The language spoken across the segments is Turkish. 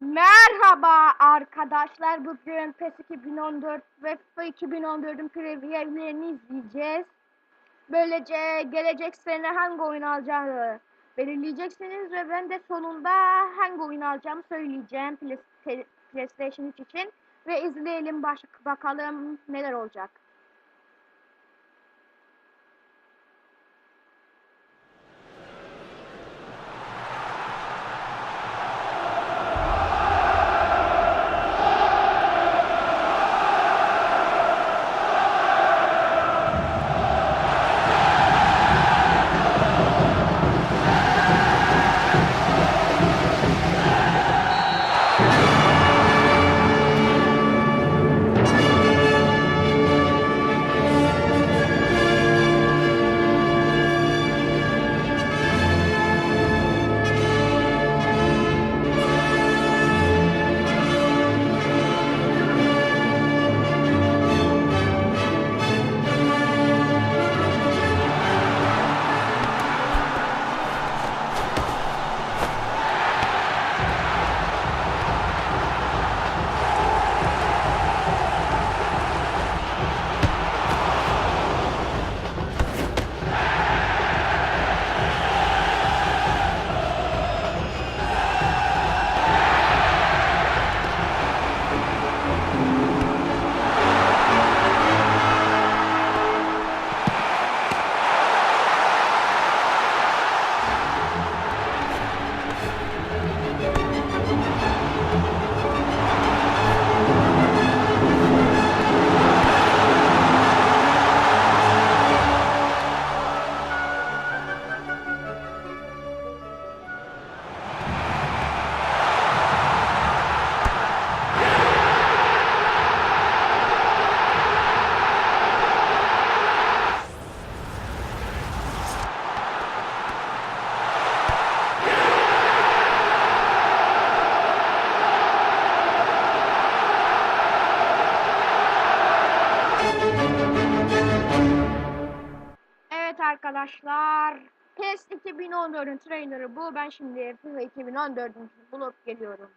Merhaba arkadaşlar. Bugün PES 2014 ve FIFA 2014'ün previewlerini izleyeceğiz. Böylece gelecek sene hangi oyun alacağını belirleyeceksiniz ve ben de sonunda hangi oyun alacağımı söyleyeceğim PlayStation 3 için. Ve izleyelim baş bakalım neler olacak. Arkadaşlar. PES 2014'ün trailerı bu. Ben şimdi FIFA 2014'ün bulup geliyorum.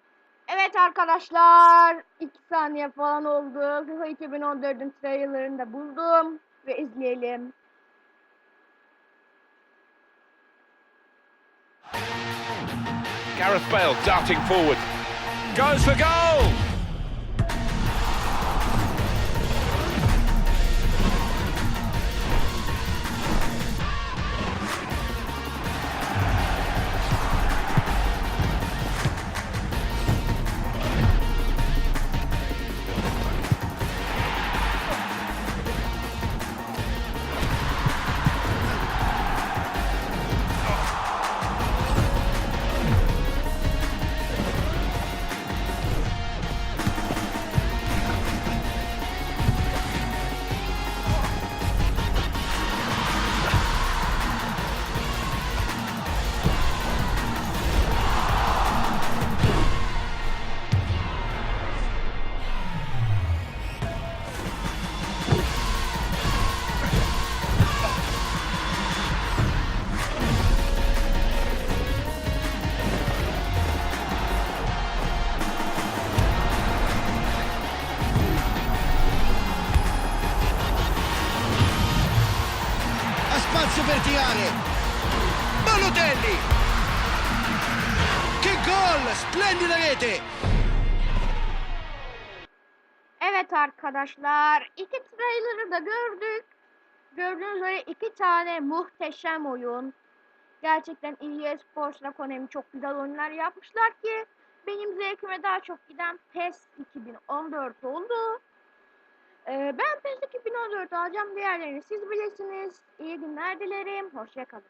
Evet arkadaşlar. 2 saniye falan oldu. FIFA 2014'ün trailerını da buldum. Ve izleyelim. Gareth Bale darting forward. Goes for goal! A spazio verticale Balotelli che gol splendida rete Evet arkadaşlar. iki trailer'ı da gördük. Gördüğünüz üzere iki tane muhteşem oyun. Gerçekten EA Sports'la çok güzel oyunlar yapmışlar ki benim zevkime daha çok giden PES 2014 oldu. Ee, ben PES 2014 alacağım. Diğerlerini siz bilirsiniz. İyi günler dilerim. Hoşçakalın.